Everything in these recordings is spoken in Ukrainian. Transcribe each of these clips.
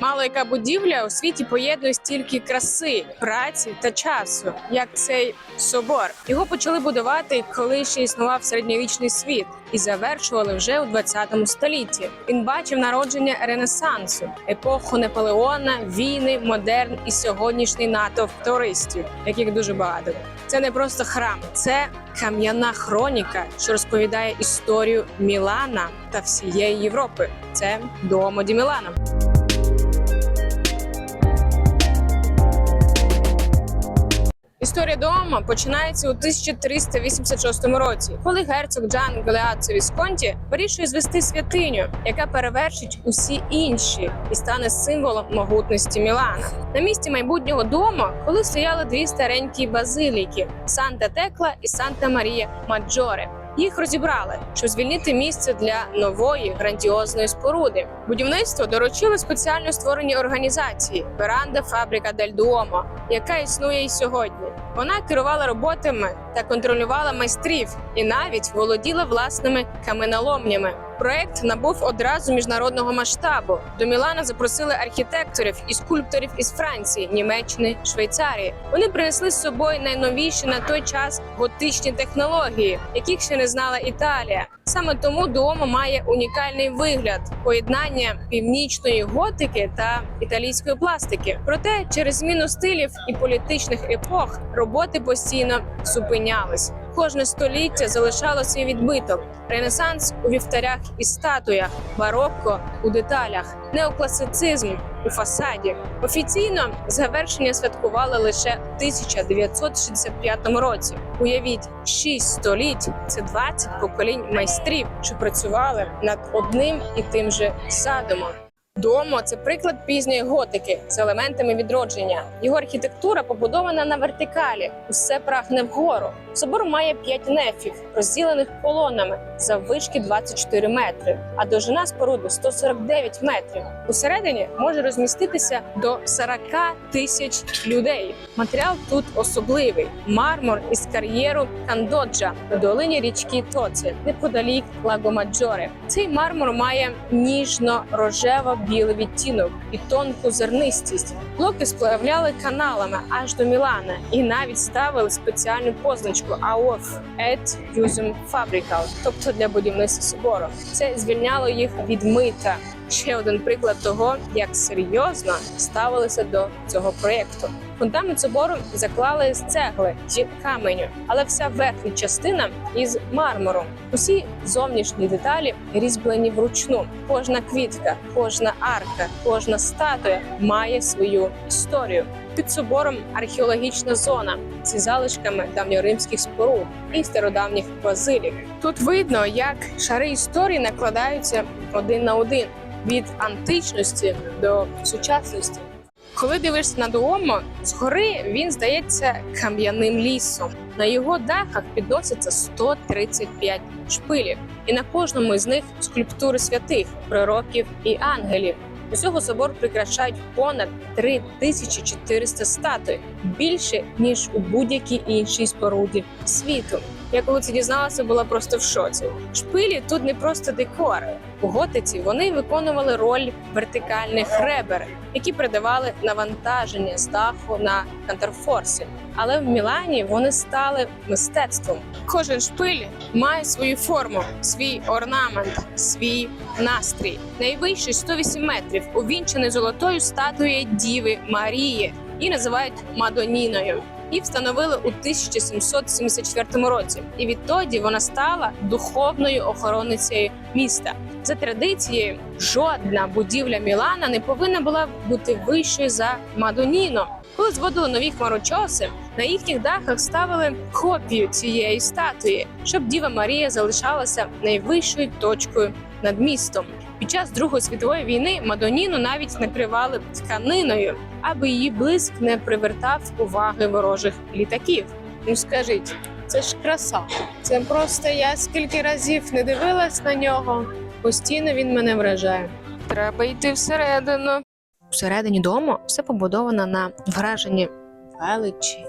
Мало яка будівля у світі поєднує стільки краси, праці та часу, як цей собор. Його почали будувати, коли ще існував середньовічний світ, і завершували вже у 20 столітті. Він бачив народження Ренесансу, епоху Наполеона, війни, модерн і сьогоднішній натовп туристів, яких дуже багато. Це не просто храм, це кам'яна хроніка, що розповідає історію Мілана та всієї Європи. Це Дуомо ді Мілана. Історія Дома починається у 1386 році, коли герцог Джан Галеаццо Вісконті вирішує звести святиню, яка перевершить усі інші і стане символом могутності Мілана. На місці майбутнього дому, коли стояли дві старенькі базиліки Санта Текла і Санта Марія Маджоре. Їх розібрали, щоб звільнити місце для нової грандіозної споруди. Будівництво доручили спеціально створеній організації Веранда Фабрика Дель Дуомо, яка існує і сьогодні. Вона керувала роботами та контролювала майстрів і навіть володіла власними каменоломнями. Проект набув одразу міжнародного масштабу. До Мілана запросили архітекторів і скульпторів із Франції, Німеччини, Швейцарії. Вони принесли з собою найновіші на той час готичні технології, яких ще не знала Італія. Саме тому Дуомо має унікальний вигляд поєднання північної готики та італійської пластики. Проте через зміну стилів і політичних епох роботи постійно зупинялись. Кожне століття залишало свій відбиток. Ренесанс у вівтарях і статуях, барокко у деталях, неокласицизм у фасаді. Офіційно завершення святкували лише в 1965 році. Уявіть, 6 століть це 20 поколінь майстрів, що працювали над одним і тим же задумом. Домо це приклад пізньої готики з елементами відродження. Його архітектура побудована на вертикалі, усе прагне вгору. Собор має п'ять нефів, розділених колонами заввишки 24 метри, а довжина споруди 149 метрів. Усередині може розміститися до 40 тисяч людей. Матеріал тут особливий: мармур із кар'єру Кандоджа у долині річки Тоці, неподалік Лагомаджоре. Цей мармур має ніжно-рожево-білий відтінок і тонку зернистість. Блоки сплавляли каналами аж до Мілана і навіть ставили спеціальну позначку АОФ «Et Usum Fabrical», тобто для будівництва собору. Це звільняло їх від мита. Ще один приклад того, як серйозно ставилися до цього проєкту. Фундамент собору заклали з цегли чи каменю, але вся верхня частина із мармуру. Усі зовнішні деталі різьблені вручну. Кожна квітка, кожна арка, кожна статуя має свою історію. Під собором археологічна зона зі залишками давньоримських споруд і стародавніх базилік. Тут видно, як шари історії накладаються один на один від античності до сучасності. Коли дивишся на Дуомо, згори він здається кам'яним лісом. На його дахах підноситься 135 шпилів, і на кожному із них скульптури святих, пророків і ангелів. Усього собор прикрашають понад 3400 статуй, більше ніж у будь-якій іншій споруді світу. Я коли це дізналася, була просто в шоці. Шпилі тут не просто декор. У готиці вони виконували роль вертикальних ребер, які передавали навантаження з даху на контрфорсі. Але в Мілані вони стали мистецтвом. Кожен шпиль має свою форму, свій орнамент, свій настрій. Найвищий 108 метрів, увінчений золотою статуєю Діви Марії і називають Мадоніною. І встановили у 1774 році. І відтоді вона стала духовною охороницею міста. За традицією, жодна будівля Мілана не повинна була бути вищою за Мадоніно. Коли зводили нові хмарочоси, на їхніх дахах ставили копію цієї статуї, щоб Діва Марія залишалася найвищою точкою над містом. Під час Другої світової війни Мадоніну навіть накривали тканиною, аби її блиск не привертав уваги ворожих літаків. Ну скажіть, це ж краса. Це просто я скільки разів не дивилась на нього. Постійно він мене вражає. Треба йти всередину. Всередині дому все побудовано на враженні величі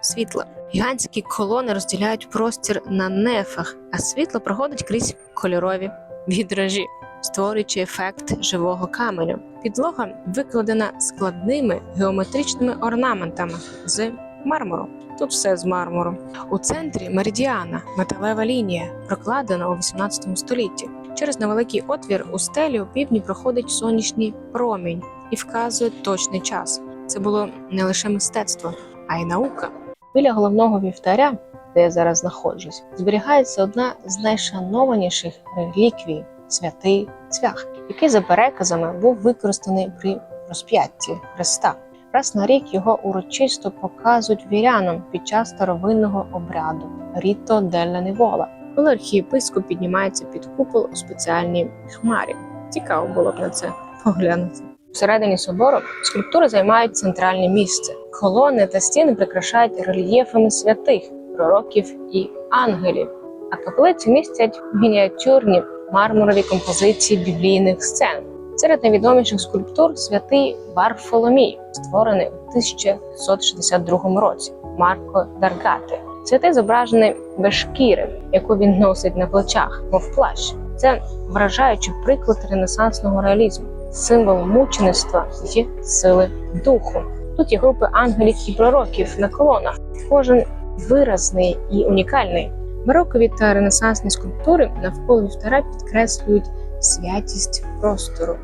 світла. Гігантські колони розділяють простір на нефах, а світло проходить крізь кольорові вітражі. Створюючи ефект живого каменю. Підлога викладена складними геометричними орнаментами з мармуру. Тут все з мармуру. У центрі меридіана, металева лінія, прокладена у 18 столітті. Через невеликий отвір у стелі у півдні проходить сонячний промінь і вказує точний час. Це було не лише мистецтво, а й наука. Біля головного вівтаря, де я зараз знаходжусь, зберігається одна з найшанованіших реліквій святий цвях, який за переказами був використаний при розп'ятті Христа. Раз на рік його урочисто показують вірянам під час старовинного обряду Ріто Делла Нівола, коли архієпископ піднімається під купол у спеціальній хмарі. Цікаво було б на це поглянути. Всередині собору скульптури займають центральне місце. Колони та стіни прикрашають рельєфами святих, пророків і ангелів. А каплиці містять мініатюрні мармурові композиції біблійних сцен. Серед найвідоміших скульптур святий Варфоломій, створений у 1662 році. Марко Даргати. Святий зображений без шкіри, яку він носить на плечах, мов плащ. Це вражаючий приклад ренесансного реалізму, символ мучеництва і сили духу. Тут є групи ангелів і пророків на колонах. Кожен виразний і унікальний. Барокові та ренесансні скульптури навколо вівтара підкреслюють святість простору.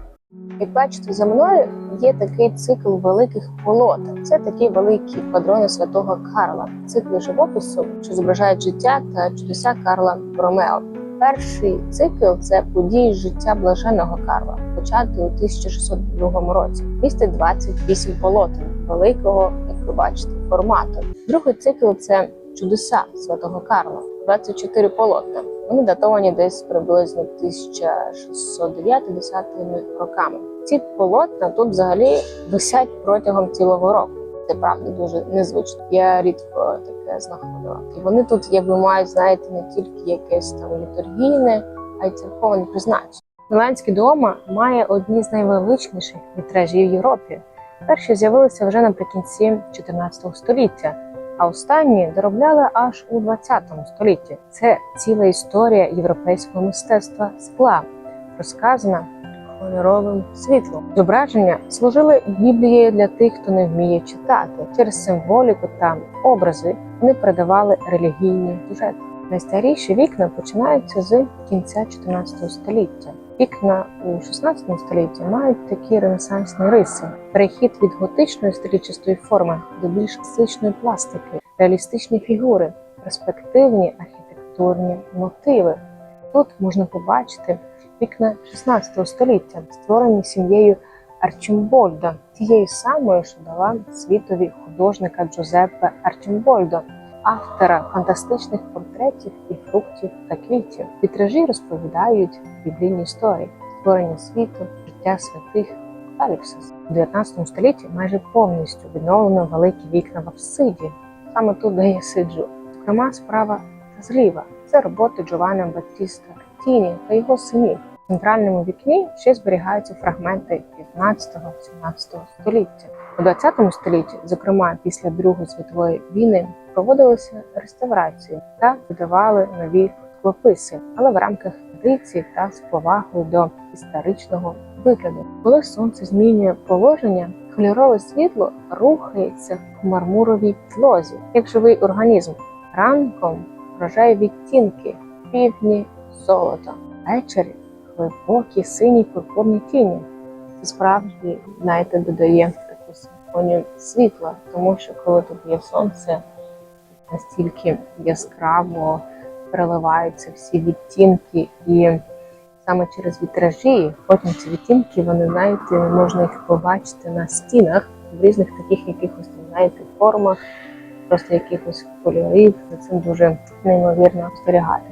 Як бачите, за мною є такий цикл великих полотен. Це такі великі квадрони святого Карла, цикли живопису, що зображають життя та чудеса Карла Ромео. Перший цикл це події життя блаженого Карла, початий у 1602 році. Містить 28 полотен великого, як ви бачите, формату. Другий цикл це чудеса святого Карла, 24 полотна. Вони датовані десь приблизно 1609-10 роками. Ці полотна тут взагалі висять протягом цілого року. Це правда дуже незвично. Я рідко таке знаходила. І вони тут, якби мають, знаєте, не тільки якесь там літургійне, а й церковне призначення. Міланський дома має одні з найвеличніших вітражів в Європі. Перші з'явилися вже наприкінці 14 століття, а останні доробляли аж у 20 столітті. Це ціла історія європейського мистецтва скла, розказана кольоровим світлом. Зображення служили біблією для тих, хто не вміє читати. Через символіку та образи вони передавали релігійні сюжети. Найстаріші вікна починаються з кінця 14 століття. Вікна у 16 столітті мають такі ренесансні риси: перехід від готичної стрічастої форми до більш класичної пластики, реалістичні фігури, перспективні архітектурні мотиви. Тут можна побачити вікна 16 століття, створені сім'єю Арчимбольда, тією самою, що дала світові художника Джозеппе Арчимбольдо, автора фантастичних портретів і фруктів та квітів. Вітражі розповідають біблійні історії, створення світу, життя святих Апокаліпсис. У 19 столітті майже повністю відновлено великі вікна в апсиді, саме тут, де я сиджу. Зокрема, справа та зліва. Це роботи Джованна Батіста Тіні та його синів. В центральному вікні ще зберігаються фрагменти 15-17 століття. У 20 столітті, зокрема після Другої світової війни, проводилися реставрації та видавали нові склописи, але в рамках традиції та з повагою до історичного вигляду. Коли сонце змінює положення, кольорове світло рухається в мармуровій підлозі, як живий організм. Ранком вражає відтінки півдні золота, ввечері глибокі сині пурпурні тіні. Це справді, знаєте, додає таку симфонію світла, тому що коли тут є сонце, настільки яскраво переливаються всі відтінки, і саме через вітражі, потім ці відтінки, вони знаєте, можна їх побачити на стінах в різних таких якихось знаєте, формах, просто якихось кольорів. За цим дуже неймовірно спостерігати.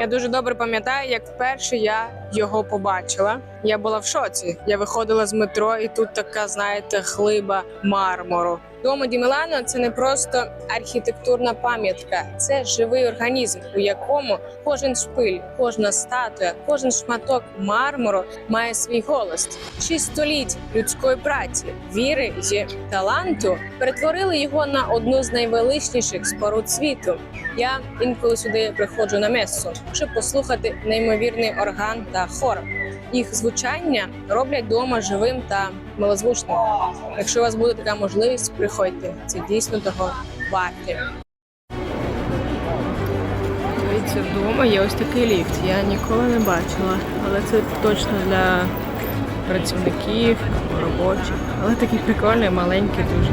Я дуже добре пам'ятаю, як вперше я його побачила. Я була в шоці. Я виходила з метро, і тут така, знаєте, глиба мармуру. Домо Ді Мілано це не просто архітектурна пам'ятка, це живий організм, у якому кожен шпиль, кожна статуя, кожен шматок мармуру має свій голос. Шість століть людської праці, віри і таланту перетворили його на одну з найвеличніших споруд світу. Я інколи сюди приходжу на месу, щоб послухати неймовірний орган та хор. Їх звучання роблять дома живим та милозвучним. Якщо у вас буде така можливість, приходьте. Це дійсно того варте. Дивіться, вдома є ось такий ліфт. Я ніколи не бачила, але це точно для працівників, робочих. Але такий прикольний, маленький дуже.